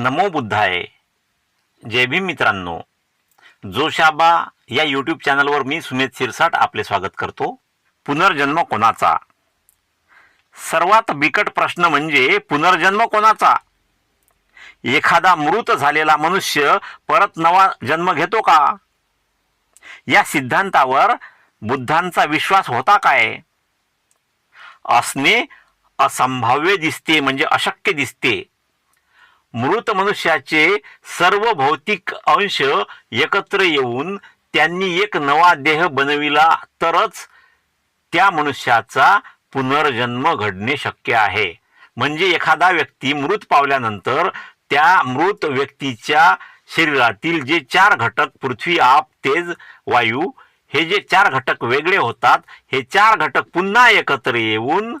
नमो बुद्धाय. जय भीम मित्रांनो. जोशाबा या यूट्यूब चॅनलवर मी सुमेध शिरसाट आपले स्वागत करतो. पुनर्जन्म कोणाचा? सर्वात बिकट प्रश्न म्हणजे पुनर्जन्म कोणाचा? एखादा मृत झालेला मनुष्य परत नवा जन्म घेतो का? या सिद्धांतावर बुद्धांचा विश्वास होता काय? असणे असंभाव्य दिसते म्हणजे अशक्य दिसते. मृत मनुष्याचे सर्व भौतिक अंश एकत्र येऊन त्यांनी एक नवा देह बनविला तरच त्या मनुष्याचा पुनर्जन्म घडणे शक्य आहे. म्हणजे एखादा व्यक्ती मृत पावल्यानंतर त्या मृत व्यक्तीच्या शरीरातील जे चार घटक पृथ्वी आप तेज वायू हे जे चार घटक वेगळे होतात हे चार घटक पुन्हा एकत्र येऊन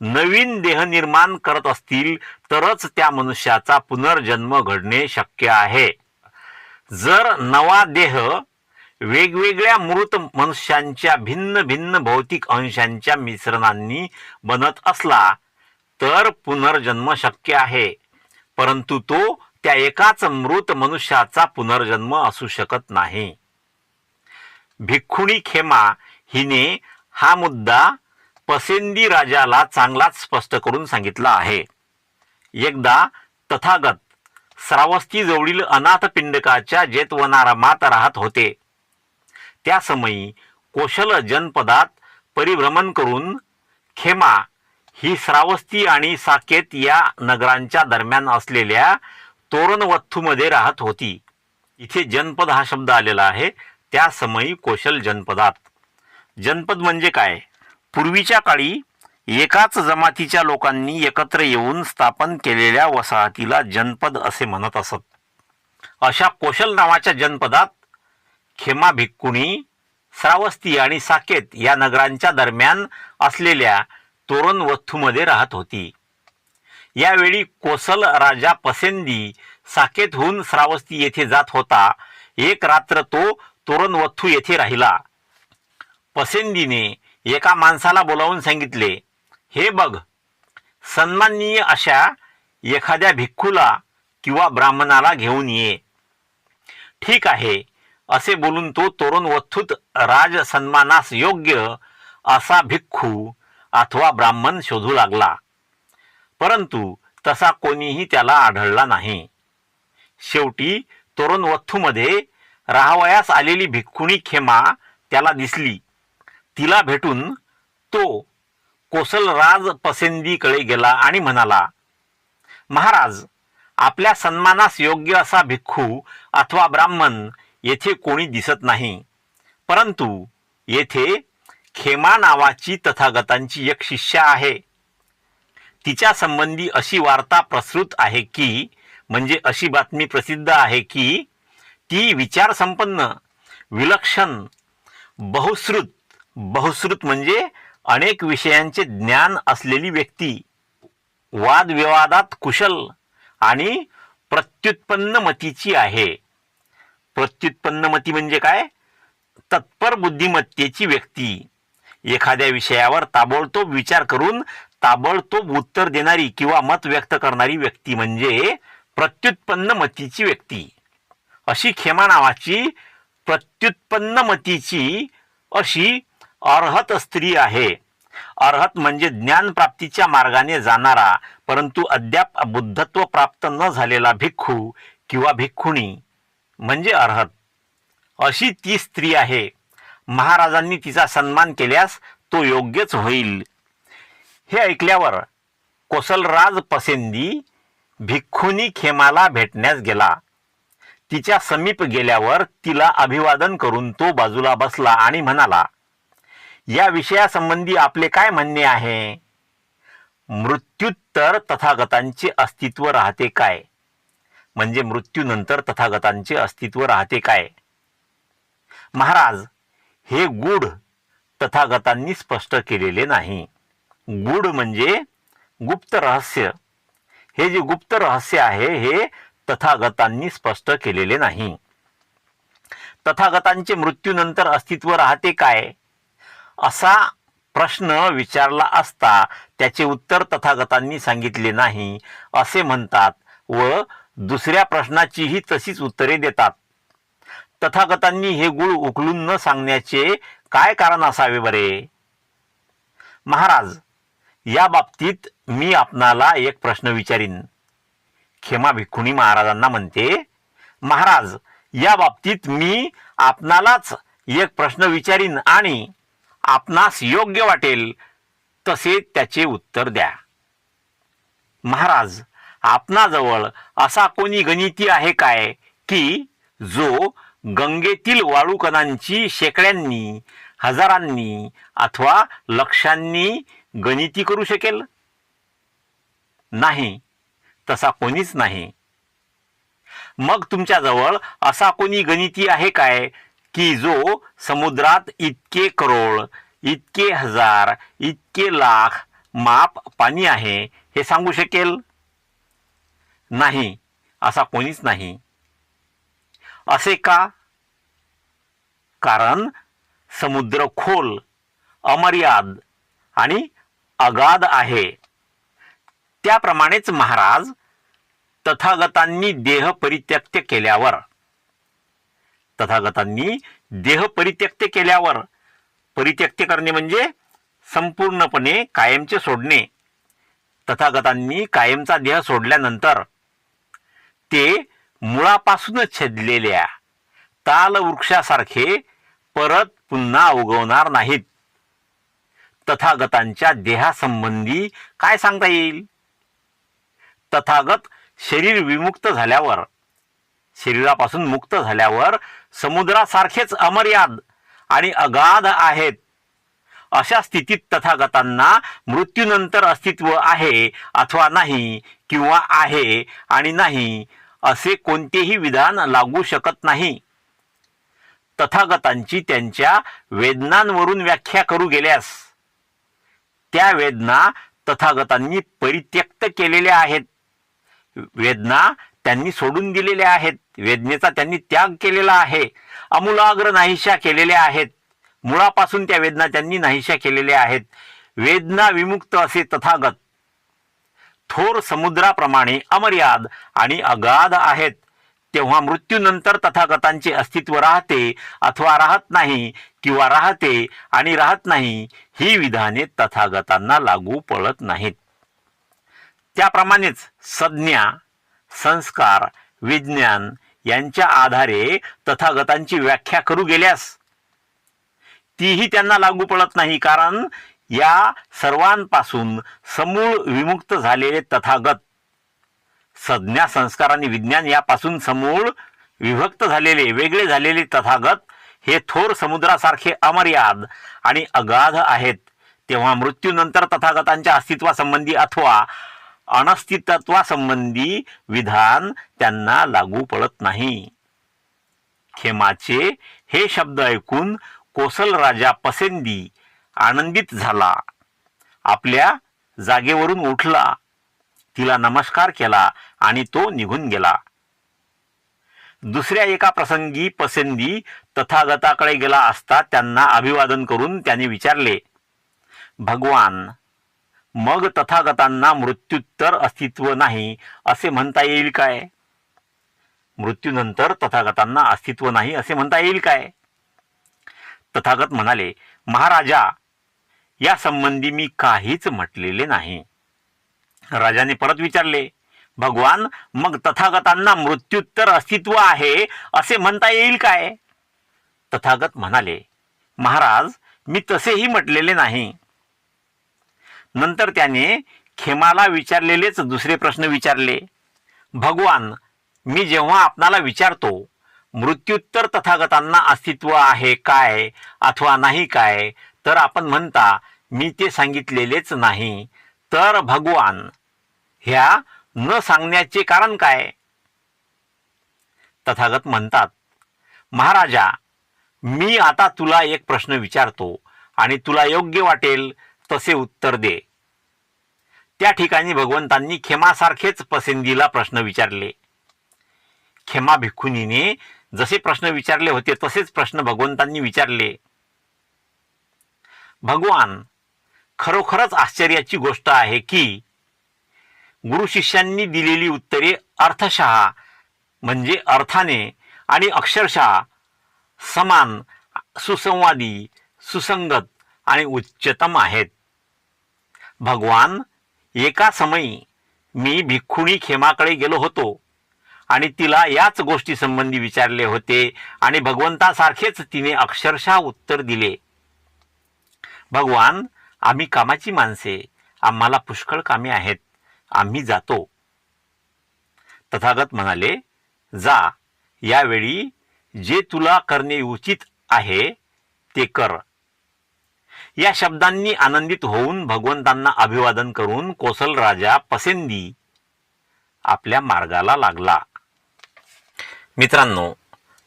नवीन देह निर्माण करत असतील तरच त्या मनुष्याचा पुनर्जन्म घडणे शक्य आहे. जर नवा देह वेगवेगळ्या मृत मनुष्यांच्या भिन्न भिन्न भौतिक अंशांच्या मिश्रणांनी बनत असला तर पुनर्जन्म शक्य आहे. परंतु तो त्या एकाच मृत मनुष्याचा पुनर्जन्म असू शकत नाही. भिक्खुणी खेमा हिने हा मुद्दा पसेंदी राजाला चांगलाच स्पष्ट करून सांगितला आहे. एकदा तथागत श्रावस्ती जवळील अनाथ पिंडकाच्या जेतवनारामात राहत होते. त्या समयी कोशल जनपदात परिभ्रमण करून खेमा ही श्रावस्ती आणि साकेत या नगरांच्या दरम्यान असलेल्या तोरणवत्थूमध्ये राहत होती. इथे जनपद हा शब्द आलेला आहे. त्या समयी कोशल जनपदात. जनपद म्हणजे काय? पूर्वीच्या काळी एकाच जमातीच्या लोकांनी एकत्र येऊन स्थापन केलेल्या वसाहतीला जनपद असे म्हणत असत. अशा कोशल नावाच्या जनपदात खेमा भिक्कुणी श्रावस्ती आणि साकेत या नगरांच्या दरम्यान असलेल्या तोरणवथ्थूमध्ये राहत होती. यावेळी कोसल राजा पसेंदी साकेतहून श्रावस्ती येथे जात होता. एक रात्र तो तोरणवत्थू येथे राहिला. पसेंदीने एका माणसाला बोलावून सांगितले हे बघ सन्माननीय अशा एखाद्या भिक्खूला किंवा ब्राह्मणाला घेऊन ये. ठीक आहे असे बोलून तो तोरण वथ्थूत राज सन्मानास योग्य असा भिक्खू अथवा ब्राह्मण शोधू लागला. परंतु तसा कोणीही त्याला आढळला नाही. शेवटी तोरण वथ्थूमध्ये राहावयास आलेली भिक्खुणी खेमा त्याला दिसली. तिला भेटून तो कोसलराज पसेंदीकडे गेला आणि म्हणाला महाराज आपल्या सन्मानास योग्य असा भिक्खू अथवा ब्राह्मण येथे कोणी दिसत नाही. परंतु येथे खेमा नावाची तथागतांची एक शिष्या आहे. तिच्या संबंधी अशी वार्ता प्रसृत आहे की म्हणजे अशी बातमी प्रसिद्ध आहे की ती विचारसंपन्न विलक्षण बहुश्रुत बहुश्रुत म्हणजे अनेक विषयांचे ज्ञान असलेली व्यक्ती. वादविवादात कुशल आणि प्रत्युत्पन्न मतीची आहे. प्रत्युत्पन्न मती म्हणजे काय? तत्पर बुद्धिमत्तेची व्यक्ती. एखाद्या विषयावर ताबडतोब विचार करून ताबडतोब उत्तर देणारी किंवा मत व्यक्त करणारी व्यक्ती म्हणजे प्रत्युत्पन्न मतीची व्यक्ती. अशी खेमा नावाची प्रत्युत्पन्न मतीची अशी अर्हत स्त्री आहे. अर्हत म्हणजे ज्ञान प्राप्तीच्या मार्गाने जाणारा परंतु अद्याप बुद्धत्व प्राप्त न झालेला भिक्खू किंवा भिक्खुणी म्हणजे अर्हत. अशी ती स्त्री आहे. महाराजांनी तिचा सन्मान केल्यास तो योग्यच होईल. हे ऐकल्यावर कोसलराज पसेंदी भिक्खुनी खेमाला भेटण्यास गेला. तिच्या समीप गेल्यावर तिला अभिवादन करून तो बाजूला बसला आणि म्हणाला या विषयासंबंधी आपले काय म्हणणे आहे? मृत्यूत्तर तथागतांचे अस्तित्व राहते काय? म्हणजे मृत्यूनंतर तथागतांचे अस्तित्व राहते काय? महाराज हे गूढ तथागतांनी स्पष्ट केलेले नाही. गूढ म्हणजे गुप्त रहस्य. हे जे गुप्त रहस्य आहे हे तथागतांनी स्पष्ट केलेले नाही. तथागतांचे मृत्यूनंतर अस्तित्व राहते काय? असा प्रश्न विचारला असता त्याचे उत्तर तथागतांनी सांगितले नाही. असे म्हणतात व दुसऱ्या प्रश्नाचीही तशीच उत्तरे देतात. तथागतांनी हे गुळ उकलून न सांगण्याचे काय कारण असावे बरे? महाराज या बाबतीत मी आपणाला एक प्रश्न विचारीन. खेमा भिक्खुणी महाराजांना म्हणते महाराज या बाबतीत मी आपणालाच एक प्रश्न विचारीन आणि आपणास योग्य वाटेल तसे त्याचे उत्तर द्या. महाराज आपणाजवळ असा कोणी गणिती आहे काय की जो गंगेतील वाळूकणांची शेकड्यांनी हजारांनी अथवा लक्षांनी गणिती करू शकेल? नाही तसा कोणीच नाही. मग तुमच्याजवळ असा कोणी गणिती आहे काय की जो समुद्रात इतके करोड इतके हजार इतके लाख माप पाणी आहे हे सांगू शकेल? नाही असा कोणीच नाही. असे का? कारण समुद्र खोल अमर्याद आणि अगाध आहे. त्याप्रमाणेच महाराज तथागतांनी देह परित्यक्त केल्यावर तथागतांनी देह परित्यक्त केल्यावर परित्यक्त करणे म्हणजे संपूर्णपणे कायमचे सोडणे. तथागतांनी कायमचा देह सोडल्यानंतर ते मुळापासूनच छेदलेल्या तालवृक्षासारखे परत पुन्हा उगवणार नाहीत. तथागतांच्या देहासंबंधी काय सांगता येईल? तथागत शरीर विमुक्त झाल्यावर शरीरापासून मुक्त झाल्यावर समुद्रासारखेच अमर्याद आणि अगाध आहेत. अशा स्थितीत तथागतांना मृत्यूनंतर अस्तित्व आहे अथवा नाही किंवा आहे आणि नाही असे कोणतेही विधान लागू शकत नाही. तथागतांची त्यांच्या वेदनांवरून व्याख्या करू गेल्यास त्या वेदना तथागतांनी परित्यक्त केलेल्या आहेत. वेदना त्यांनी सोडून दिलेले आहेत. वेदनेचा त्यांनी त्याग केलेला आहे. अमूलाग्र नाहीशा केलेल्या आहेत. मुळापासून त्या वेदना त्यांनी नाहीशा केलेल्या आहेत. वेदना विमुक्त असे तथागत. थोर समुद्राप्रमाणे अमर्याद आणि अगाध आहेत. तेव्हा मृत्यूनंतर तथागतांचे अस्तित्व राहते अथवा राहत नाही किंवा राहते आणि राहत नाही ही विधाने तथागतांना लागू पडत नाहीत. त्याप्रमाणेच संज्ञा संस्कार विज्ञान यांच्या आधारे तथागतांची व्याख्या करू गेल्यास तीही त्यांना लागू पडत नाही कारण या सर्वांपासून समूळ विमुक्त झालेले तथागत संज्ञा संस्कार आणि विज्ञान यापासून समूळ विभक्त झालेले वेगळे झालेले तथागत हे थोर समुद्रासारखे अमर्याद आणि अगाध आहेत. तेव्हा मृत्यूनंतर तथागतांच्या अस्तित्वासंबंधी अथवा अनस्तित्वासंबंधी विधान त्यांना लागू पडत नाही. खेमाचे हे शब्द ऐकून कोसल राजा पसेंदी आनंदित झाला. आपल्या जागेवरून उठला. तिला नमस्कार केला आणि तो निघून गेला. दुसऱ्या एका प्रसंगी पसंदी तथागताकडे गेला असता त्यांना अभिवादन करून त्याने विचारले भगवान मग तथागतांना मृत्युत्तर अस्तित्व नाही असे म्हणता येईल काय? मृत्यूनंतर तथागतांना अस्तित्व नाही असे म्हणता येईल काय? तथागत म्हणाले महाराजा या संबंधी मी काहीच म्हटलेले नाही. राजाने परत विचारले भगवान मग तथागतांना मृत्युत्तर अस्तित्व आहे असे म्हणता येईल काय? तथागत म्हणाले महाराज मी तसेही म्हटलेले नाही. नंतर त्याने खेमाला विचारलेलेच दुसरे प्रश्न विचारले. भगवान मी जेव्हा आपणाला विचारतो मृत्युत्तर तथागतांना अस्तित्व आहे काय अथवा नाही काय तर आपण म्हणता मी ते सांगितलेलेच नाही. तर भगवान ह्या न सांगण्याचे कारण काय? तथागत म्हणतात महाराजा मी आता तुला एक प्रश्न विचारतो आणि तुला योग्य वाटेल तसे उत्तर दे. त्या ठिकाणी भगवंतांनी खेमासारखेच पसंदीला प्रश्न विचारले. खेमा भिक्खुनीने जसे प्रश्न विचारले होते तसेच प्रश्न भगवंतांनी विचारले. भगवान खरोखरच आश्चर्याची गोष्ट आहे की गुरु शिष्यांनी दिलेली उत्तरे अर्थशः म्हणजे अर्थाने आणि अक्षरशः समान सुसंवादी सुसंगत आणि उच्चतम आहेत. भगवान एका समयी मी भिक्खुणी खेमाकडे गेलो होतो आणि तिला याच गोष्टी संबंधी विचारले होते आणि भगवंतासारखेच तिने अक्षरशः उत्तर दिले. भगवान आम्ही कामाची माणसे आम्हाला पुष्कळ कामे आहेत आम्ही जातो. तथागत म्हणाले जा यावेळी जे तुला करणे उचित आहे ते कर. या शब्दांनी आनंदित होऊन भगवंतांना अभिवादन करून कोसल राजा पसेंदी आपल्या मार्गाला लागला. मित्रांनो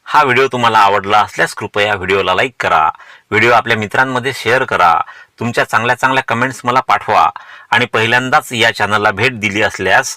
हा व्हिडिओ तुम्हाला आवडला असल्यास कृपया व्हिडिओला लाईक करा व्हिडिओ आपल्या मित्रांमध्ये शेअर करा तुमच्या चांगल्या चांगल्या कमेंट्स मला पाठवा आणि पहिल्यांदाच या चॅनलला भेट दिली असल्यास